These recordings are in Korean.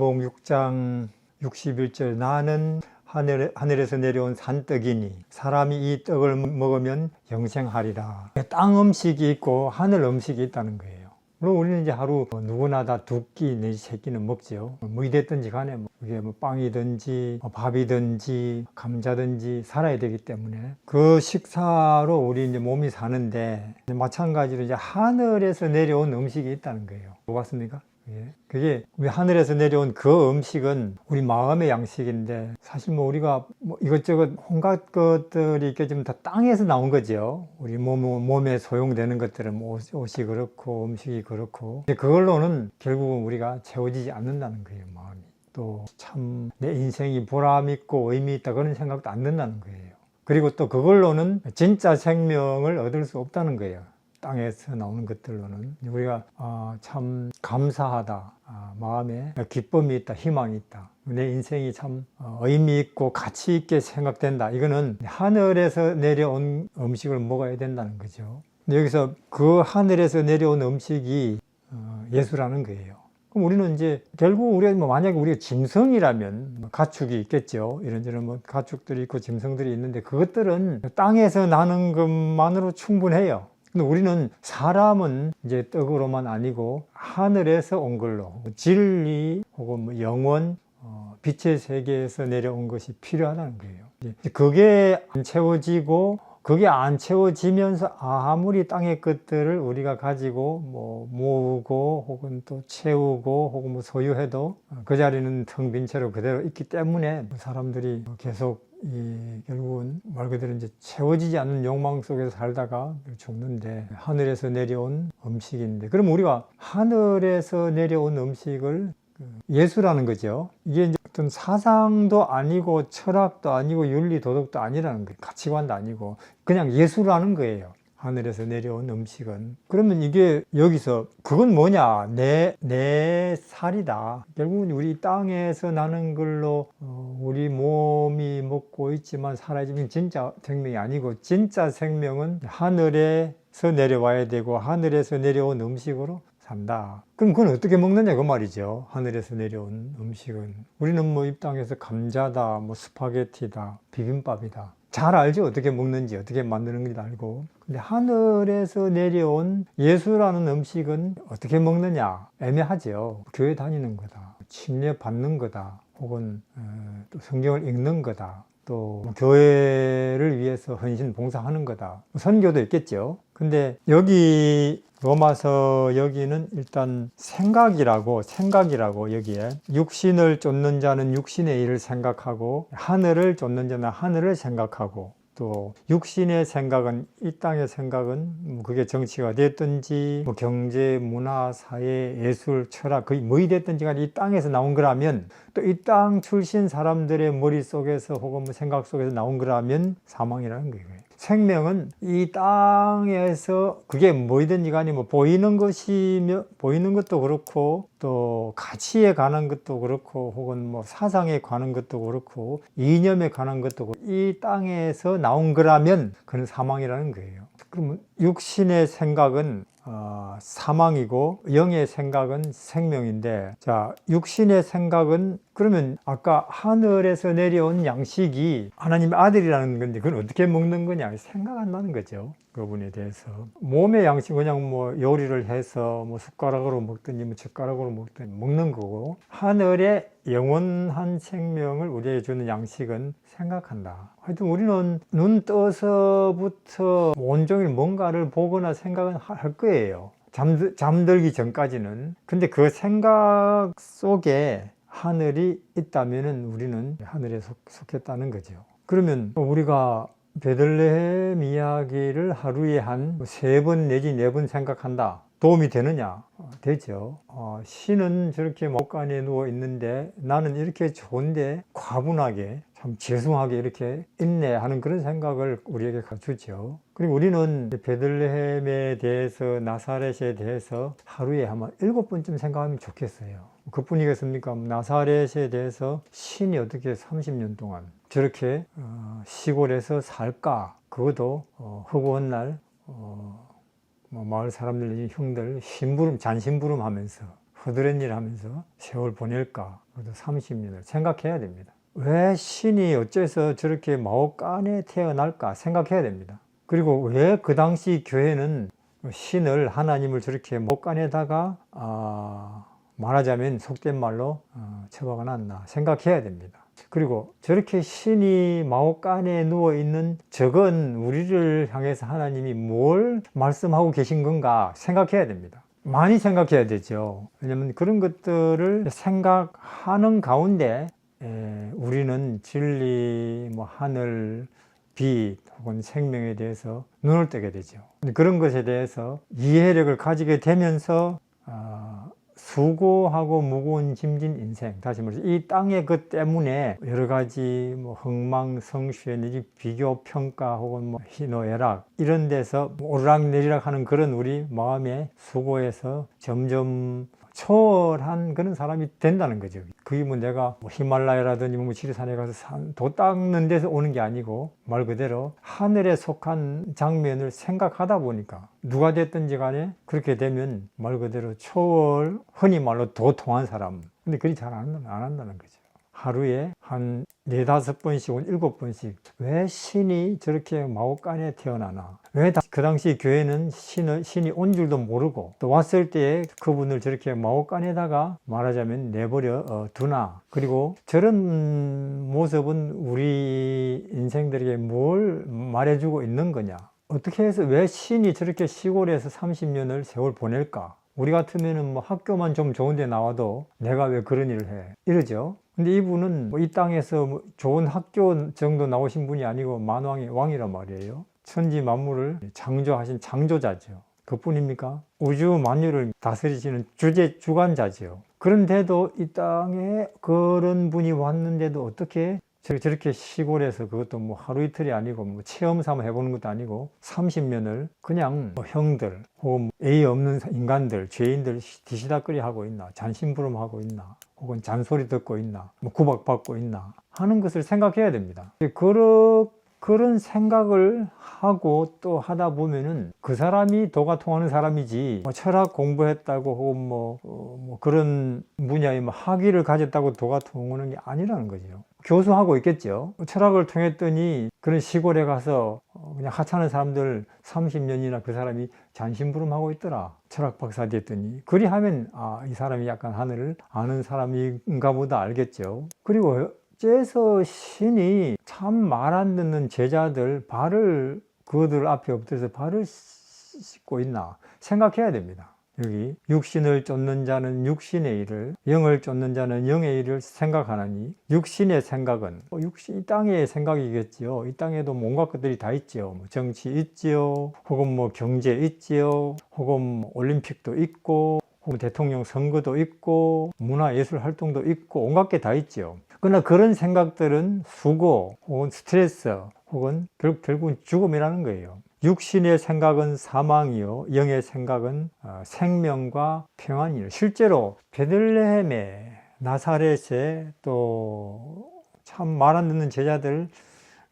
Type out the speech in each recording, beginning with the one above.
요한복음 6장 61절 나는 하늘, 하늘에서 내려온 산떡이니 사람이 이 떡을 먹으면 영생하리라. 땅 음식이 있고 하늘 음식이 있다는 거예요. 물론 우리는 이제 하루 뭐 누구나 다 두 끼 내지 세 끼는 먹죠. 뭐 이랬든지 간에 뭐 그게 뭐 빵이든지 뭐 밥이든지 감자든지 살아야 되기 때문에 그 식사로 우리 이제 몸이 사는데 마찬가지로 이제 하늘에서 내려온 음식이 있다는 거예요. 뭐 같습니까? 예. 그게 우리 하늘에서 내려온 그 음식은 우리 마음의 양식인데 사실 뭐 우리가 뭐 이것저것 온갖 것들이 이렇게 좀 다 땅에서 나온 거죠. 우리 몸, 몸에 소용되는 것들은 뭐 옷- 옷이 그렇고 음식이 그렇고 그걸로는 결국은 우리가 채워지지 않는다는 거예요, 마음이. 또 참 내 인생이 보람 있고 의미 있다 그런 생각도 안 든다는 거예요. 그리고 또 그걸로는 진짜 생명을 얻을 수 없다는 거예요. 땅에서 나오는 것들로는 우리가 아, 참 감사하다 아, 마음에 기쁨이 있다 희망이 있다 내 인생이 참 어, 의미 있고 가치 있게 생각된다 이거는 하늘에서 내려온 음식을 먹어야 된다는 거죠 여기서 그 하늘에서 내려온 음식이 어, 예수라는 거예요 그럼 우리는 이제 결국 우리가 뭐 만약에 우리가 짐승이라면 뭐 가축이 있겠죠. 이런저런 뭐 가축들이 있고 짐승들이 있는데 그것들은 땅에서 나는 것만으로 충분해요. 근데 우리는 사람은 이제 떡으로만 아니고 하늘에서 온 걸로 진리 혹은 뭐 영원 어, 빛의 세계에서 내려온 것이 필요하다는 거예요. 그게 안 채워지고 그게 안 채워지면서 아무리 땅의 것들을 우리가 가지고 뭐 모으고 혹은 또 채우고 혹은 뭐 소유해도 그 자리는 텅 빈 채로 그대로 있기 때문에 사람들이 계속 이 결국은 말 그대로 이제 채워지지 않는 욕망 속에서 살다가 죽는데 하늘에서 내려온 음식인데 그럼 우리가 하늘에서 내려온 음식을 그 예수라는 거죠. 이게 이제 어떤 사상도 아니고 철학도 아니고 윤리 도덕도 아니라는 거예요. 가치관도 아니고 그냥 예수라는 거예요. 하늘에서 내려온 음식은 그러면 이게 여기서 그건 뭐냐 내 내 살이다 결국은 우리 땅에서 나는 걸로 어, 우리 몸이 먹고 있지만 살아지면 진짜 생명이 아니고 진짜 생명은 하늘에서 내려와야 되고 하늘에서 내려온 음식으로 산다. 그럼 그건 어떻게 먹느냐 그 말이죠. 하늘에서 내려온 음식은 우리는 뭐 이 땅에서 감자다, 뭐 스파게티다, 비빔밥이다. 잘 알죠 어떻게 먹는지 어떻게 만드는지 알고. 근데 하늘에서 내려온 예수라는 음식은 어떻게 먹느냐? 애매하죠 교회 다니는 거다. 침례 받는 거다. 혹은 어, 또 성경을 읽는 거다 또 교회를 위해서 헌신 봉사하는 거다. 선교도 있겠죠. 근데 여기 로마서 여기는 일단 생각이라고 생각이라고 여기에 육신을 쫓는 자는 육신의 일을 생각하고 하늘을 쫓는 자는 하늘을 생각하고 또 육신의 생각은 이 땅의 생각은 뭐 그게 정치가 됐든지 뭐 경제, 문화, 사회, 예술, 철학 거의 뭐이 됐든지 간에 이 땅에서 나온 거라면 또 이 땅 출신 사람들의 머릿속에서 혹은 뭐 생각 속에서 나온 거라면 사망이라는 거예요. 생명은 이 땅에서 그게 뭐이든지 간에 뭐 보이는 것이며 보이는 것도 그렇고 또 가치에 관한 것도 그렇고 혹은 뭐 사상에 관한 것도 그렇고 이념에 관한 것도 그렇고 이 땅에서 나온 거라면 그는 사망이라는 거예요. 그러면 육신의 생각은 어, 사망이고 영의 생각은 생명인데 자 육신의 생각은 그러면 아까 하늘에서 내려온 양식이 하나님의 아들이라는 건데 그건 어떻게 먹는 거냐 생각한다는 거죠 그분에 대해서 몸의 양식 그냥 뭐 요리를 해서 뭐 숟가락으로 먹든지 뭐 젓가락으로 먹든지 먹는 거고 하늘의 영원한 생명을 우리에게 주는 양식은 생각한다. 하여튼 우리는 눈 떠서부터 온종일 뭔가를 보거나 생각은 할 거예요. 잠들, 잠들기 전까지는. 근데 그 생각 속에 하늘이 있다면 우리는 하늘에 속, 속했다는 거죠. 그러면 우리가 베들레헴 이야기를 하루에 한 세 번 내지 네 번 생각한다. 도움이 되느냐? 어, 되죠. 어, 신은 저렇게 목간에 누워 있는데 나는 이렇게 좋은데 과분하게 참 죄송하게 이렇게 있네 하는 그런 생각을 우리에게 주죠. 그리고 우리는 베들레헴에 대해서 나사렛에 대해서 하루에 아마 일곱 번쯤 생각하면 좋겠어요. 그뿐이겠습니까? 나사렛에 대해서 신이 어떻게 30년 동안 저렇게 어, 시골에서 살까? 그것도 어, 허구한 날 어, 뭐 마을 사람들, 형들 심부름, 잔심부름 하면서 허드렛 일 하면서 세월 보낼까? 그것도 30년을 생각해야 됩니다. 왜 신이 어째서 저렇게 마옥간에 태어날까 생각해야 됩니다. 그리고 왜 그 당시 교회는 신을 하나님을 저렇게 마옥간에다가 아, 말하자면 속된 말로 어, 처박아 놨나 생각해야 됩니다. 그리고 저렇게 신이 마옥간에 누워 있는 적은 우리를 향해서 하나님이 뭘 말씀하고 계신 건가 생각해야 됩니다. 많이 생각해야 되죠. 왜냐하면 그런 것들을 생각하는 가운데 에, 우리는 진리, 뭐 하늘, 빛 혹은 생명에 대해서 눈을 뜨게 되죠. 그런 것에 대해서 이해력을 가지게 되면서 아, 수고하고 무거운 짐진 인생. 다시 말해서 이 땅의 것 때문에 여러 가지 뭐 흥망성쇠 내지 비교 평가 혹은 뭐 희노애락 이런 데서 오르락 내리락 하는 그런 우리 마음의 수고에서 점점 초월한 그런 사람이 된다는 거죠. 그게 뭐 내가 뭐 히말라야라든지 뭐 지리산에 가서 산, 도 닦는 데서 오는 게 아니고 말 그대로 하늘에 속한 장면을 생각하다 보니까 누가 됐든지 간에 그렇게 되면 말 그대로 초월, 흔히 말로 도통한 사람. 근데 그리 잘 안 한다는 거죠. 하루에 한 네다섯 번씩, 혹은 일곱 번씩 왜 신이 저렇게 마옥간에 태어나나? 왜 그 당시 교회는 신을, 신이 온 줄도 모르고 또 왔을 때에 그분을 저렇게 마옥간에다가 말하자면 내버려 어, 두나? 그리고 저런 모습은 우리 인생들에게 뭘 말해주고 있는 거냐? 어떻게 해서 왜 신이 저렇게 시골에서 30년을 세월 보낼까? 우리 같으면은 뭐 학교만 좀 좋은 데 나와도 내가 왜 그런 일을 해? 이러죠. 근데 이분은 뭐 이 땅에서 뭐 좋은 학교 정도 나오신 분이 아니고 만왕의 왕이란 말이에요. 천지 만물을 창조하신 창조자죠. 그뿐입니까? 우주 만유를 다스리시는 주제 주관자지요. 그런데도 이 땅에 그런 분이 왔는데도 어떻게 저렇게 시골에서 그것도 뭐 하루 이틀이 아니고 뭐 체험 삼아 해보는 것도 아니고 30년을 그냥 뭐 형들 혹은 애이 없는 인간들 죄인들 디시다거리 하고 있나 잔심부름 하고 있나 혹은 잔소리 듣고 있나 뭐 구박받고 있나 하는 것을 생각해야 됩니다 그런 그런 생각을 하고 또 하다 보면은 그 사람이 도가 통하는 사람이지 뭐 철학 공부했다고 혹은 뭐, 어, 뭐 그런 분야의 뭐 학위를 가졌다고 도가 통하는 게 아니라는 거죠. 교수하고 있겠죠. 철학을 통했더니 그런 시골에 가서 어, 그냥 하찮은 사람들 30년이나 그 사람이 잔심부름하고 있더라. 철학 박사 됐더니. 그리하면 아, 이 사람이 약간 하늘을 아는 사람인가 보다 알겠죠. 그리고 어째서 신이 참 말 안 듣는 제자들 발을 그들 앞에 엎드려서 발을 씻고 있나 생각해야 됩니다. 여기 육신을 쫓는 자는 육신의 일을 영을 쫓는 자는 영의 일을 생각하나니 육신의 생각은 뭐 육신 이 땅의 생각이겠지요. 이 땅에도 온갖 것들이 다 있지요. 뭐 정치 있지요. 혹은 뭐 경제 있지요. 혹은 뭐 올림픽도 있고 혹은 대통령 선거도 있고 문화 예술 활동도 있고 온갖 게 다 있지요. 그러나 그런 생각들은 수고 혹은 스트레스 혹은 결국, 결국은 죽음이라는 거예요. 육신의 생각은 사망이요 영의 생각은 어, 생명과 평안이요. 실제로 베들레헴에 나사렛에 또 참 말 안 듣는 제자들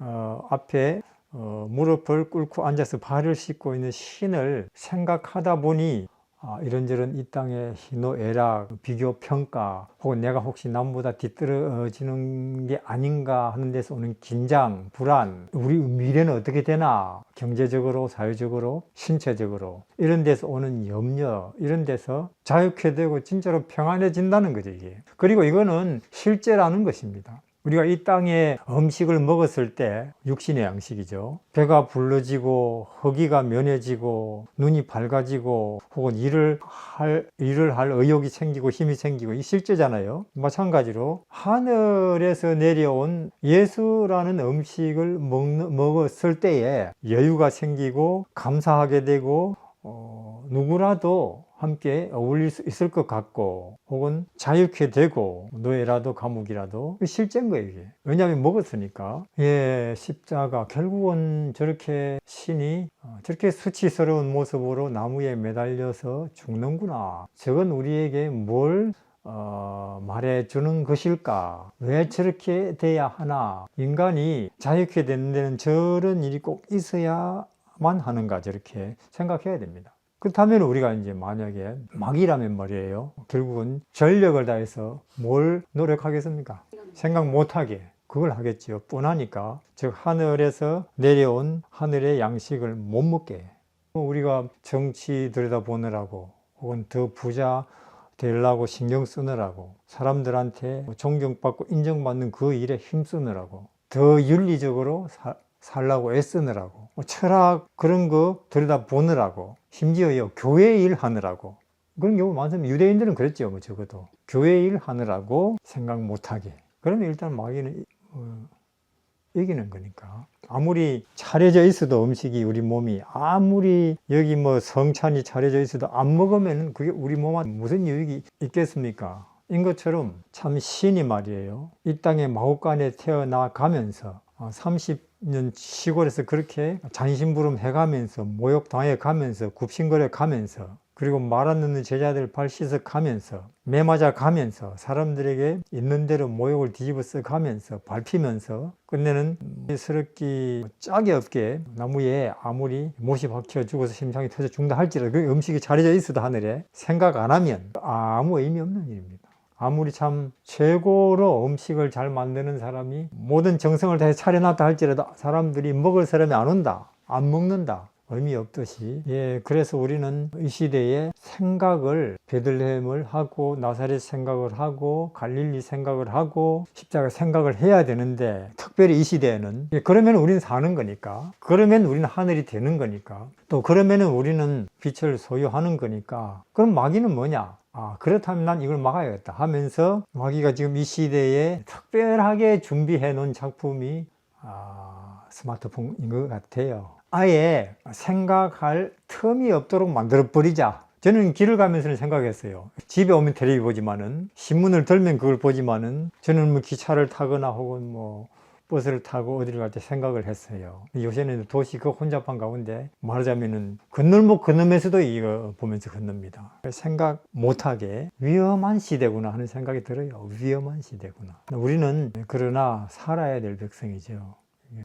어, 앞에 어, 무릎을 꿇고 앉아서 발을 씻고 있는 신을 생각하다 보니 아, 이런저런 이 땅의 희노애락, 비교 평가, 혹은 내가 혹시 남보다 뒤떨어지는 게 아닌가 하는 데서 오는 긴장, 불안, 우리 미래는 어떻게 되나, 경제적으로, 사회적으로, 신체적으로, 이런 데서 오는 염려, 이런 데서 자유케 되고 진짜로 평안해진다는 거죠, 이게. 그리고 이거는 실제라는 것입니다. 우리가 이 땅에 음식을 먹었을 때 육신의 양식이죠. 배가 불러지고 허기가 면해지고 눈이 밝아지고 혹은 일을 할 일을 할 의욕이 생기고 힘이 생기고 이 실제잖아요. 마찬가지로 하늘에서 내려온 예수라는 음식을 먹는, 먹었을 때에 여유가 생기고 감사하게 되고 어, 누구라도 함께 어울릴 수 있을 것 같고 혹은 자유케 되고 노예라도 감옥이라도 실제인 거예요 이게 왜냐하면 먹었으니까 예 십자가 결국은 저렇게 신이 어, 저렇게 수치스러운 모습으로 나무에 매달려서 죽는구나 저건 우리에게 뭘 어, 말해주는 것일까? 왜 저렇게 돼야 하나? 인간이 자유케 되는 데는 저런 일이 꼭 있어야만 하는가? 저렇게 생각해야 됩니다. 그렇다면 우리가 이제 만약에 막이라면 말이에요. 결국은 전력을 다해서 뭘 노력하겠습니까? 생각 못하게 그걸 하겠지요. 뻔하니까 즉 하늘에서 내려온 하늘의 양식을 못 먹게 우리가 정치 들여다보느라고 혹은 더 부자 되려고 신경 쓰느라고 사람들한테 존경받고 인정받는 그 일에 힘쓰느라고 더 윤리적으로 사- 살라고 애쓰느라고 뭐 철학 그런 거 들여다 보느라고 심지어요 교회 일 하느라고. 그런 경우 많습니다. 유대인들은 그랬죠 뭐 적어도. 교회 일 하느라고 생각 못하게. 그러면 일단 마귀는 어, 이기는 거니까. 아무리 차려져 있어도 음식이 우리 몸이 아무리 여기 뭐 성찬이 차려져 있어도 안 먹으면 그게 우리 몸한테 무슨 유익이 있겠습니까? 인 것처럼 참 신이 말이에요. 이 땅에 마곡간에 태어나 가면서 30 년 시골에서 그렇게 잔심부름 해가면서 모욕 당해 가면서 굽신거려 가면서 그리고 말 안 듣는 제자들 발 씻어 가면서 매 맞아 가면서 사람들에게 있는 대로 모욕을 뒤집어 써 가면서 밟히면서 끝내는 스럽기 짝이 없게 나무에 아무리 못이 박혀 죽어서 심장이 터져 죽는다 할지라도 그 음식이 차려져 있어도 하늘에 생각 안 하면 아무 의미 없는 일입니다. 아무리 참 최고로 음식을 잘 만드는 사람이 모든 정성을 다해 차려놨다 할지라도 사람들이 먹을 사람이 안 온다, 안 먹는다. 의미 없듯이 예 그래서 우리는 이 시대에 생각을 베들레헴을 하고 나사렛 생각을 하고 갈릴리 생각을 하고 십자가 생각을 해야 되는데 특별히 이 시대에는 예, 그러면 우리는 사는 거니까 그러면 우리는 하늘이 되는 거니까 또 그러면은 우리는 빛을 소유하는 거니까 그럼 마귀는 뭐냐 아, 그렇다면 난 이걸 막아야겠다 하면서 마귀가 지금 이 시대에 특별하게 준비해 놓은 작품이 아, 스마트폰인 것 같아요. 아예 생각할 틈이 없도록 만들어 버리자. 저는 길을 가면서는 생각했어요. 집에 오면 텔레비 보지만은 신문을 들면 그걸 보지만은 저는 뭐 기차를 타거나 혹은 뭐 버스를 타고 어디를 갈 때 생각을 했어요. 요새는 도시 그 혼잡한 가운데 말하자면은 건널목 건너면서도 이거 보면서 건넙니다. 생각 못하게 위험한 시대구나 하는 생각이 들어요. 위험한 시대구나. 우리는 그러나 살아야 될 백성이죠.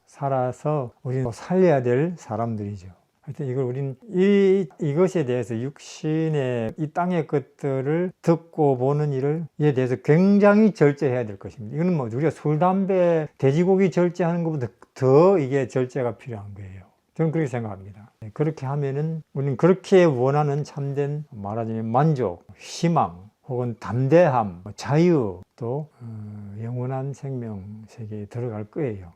살아서 우리는 살려야 될 사람들이죠. 하여튼 이걸 우린 이, 이것에 대해서 육신의 이 땅의 것들을 듣고 보는 일을 에 대해서 굉장히 절제해야 될 것입니다. 이거는 뭐 우리가 술, 담배, 돼지고기 절제하는 것보다 더 이게 절제가 필요한 거예요. 저는 그렇게 생각합니다. 네, 그렇게 하면은 우리는 그렇게 원하는 참된 말하자면 만족, 희망, 혹은 담대함, 자유, 또 어, 영원한 생명 세계에 들어갈 거예요.